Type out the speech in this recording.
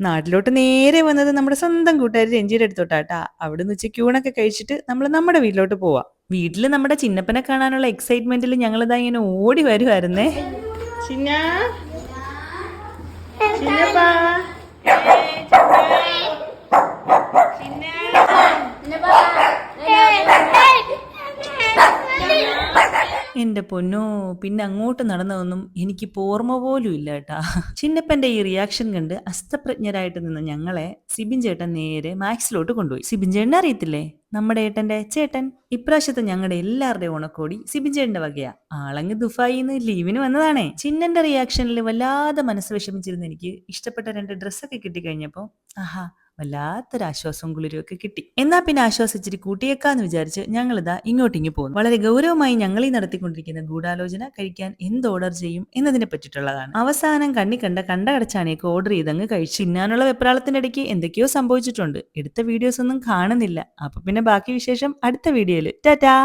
നാട്ടിലോട്ട് നേരെ വന്നത് നമ്മുടെ സ്വന്തം കൂട്ടുകാരി രഞ്ജിയുടെ അടുത്തോട്ടാട്ടാ. അവിടെ നിന്ന് ഉച്ചയ്ക്ക് ഊണൊക്കെ കഴിച്ചിട്ട് നമ്മൾ നമ്മുടെ വീട്ടിലോട്ട് പോവാം. വീട്ടിൽ നമ്മുടെ ചിന്നപ്പനെ കാണാനുള്ള എക്സൈറ്റ്മെന്റിൽ ഞങ്ങളിതാ ഇങ്ങനെ ഓടി വരുമായിരുന്നേ ചിന്ന. എന്റെ പൊന്നോ പിന്നെ അങ്ങോട്ട് നടന്നതൊന്നും എനിക്ക് ഓർമ്മ പോലും ഇല്ല കേട്ടാ. ചിന്നപ്പന്റെ ഈ റിയാക്ഷൻ കണ്ട് അസ്തപ്രജ്ഞരായിട്ട് നിന്ന് ഞങ്ങളെ സിബിൻ ചേട്ടൻ നേരെ മാക്സിലോട്ട് കൊണ്ടുപോയി. സിബിൻ ചേട്ടനെ അറിയത്തില്ലേ? നമ്മുടെ ഏട്ടന്റെ ചേട്ടൻ. ഇപ്രാവശ്യത്തെ ഞങ്ങളുടെ എല്ലാവരുടെയും ഉണക്കോടി സിബിൻ ചേട്ടന്റെ വകയാ. ആളങ്ങ് ദുഫായിന്ന് ലീവിന് വന്നതാണേ. ചിന്നന്റെ റിയാക്ഷനിൽ വല്ലാതെ മനസ്സ് വിഷമിച്ചിരുന്ന എനിക്ക് ഇഷ്ടപ്പെട്ട രണ്ട് ഡ്രസ്സൊക്കെ കിട്ടിക്കഴിഞ്ഞപ്പോ ആഹാ വല്ലാത്തൊരു ആശ്വാസവും കുളിരും ഒക്കെ കിട്ടി. എന്നാ പിന്നെ ആശ്വാസിച്ചിട്ട് കൂട്ടിയേക്കാന്ന് വിചാരിച്ച് ഞങ്ങളിതാ ഇങ്ങോട്ടിങ്ങി പോകുന്നു വളരെ ഗൗരവമായി ഞങ്ങൾ ഈ നടത്തിക്കൊണ്ടിരിക്കുന്ന ഗൂഢാലോചന കഴിക്കാൻ എന്ത് ഓർഡർ ചെയ്യും എന്നതിനെ പറ്റിയിട്ടുള്ളതാണ്. അവസാനം കണ്ണി കണ്ട കണ്ട കടച്ചാണേക്ക് ഓർഡർ ചെയ്തങ്ങ് കഴിച്ച് ഇന്നാനുള്ള വെപ്രാളത്തിന്റെ ഇടയ്ക്ക് എന്തൊക്കെയോ സംഭവിച്ചിട്ടുണ്ട്. എടുത്ത വീഡിയോസ് ഒന്നും കാണുന്നില്ല. അപ്പൊ പിന്നെ ബാക്കി വിശേഷം അടുത്ത വീഡിയോയിൽ. ടാറ്റാ!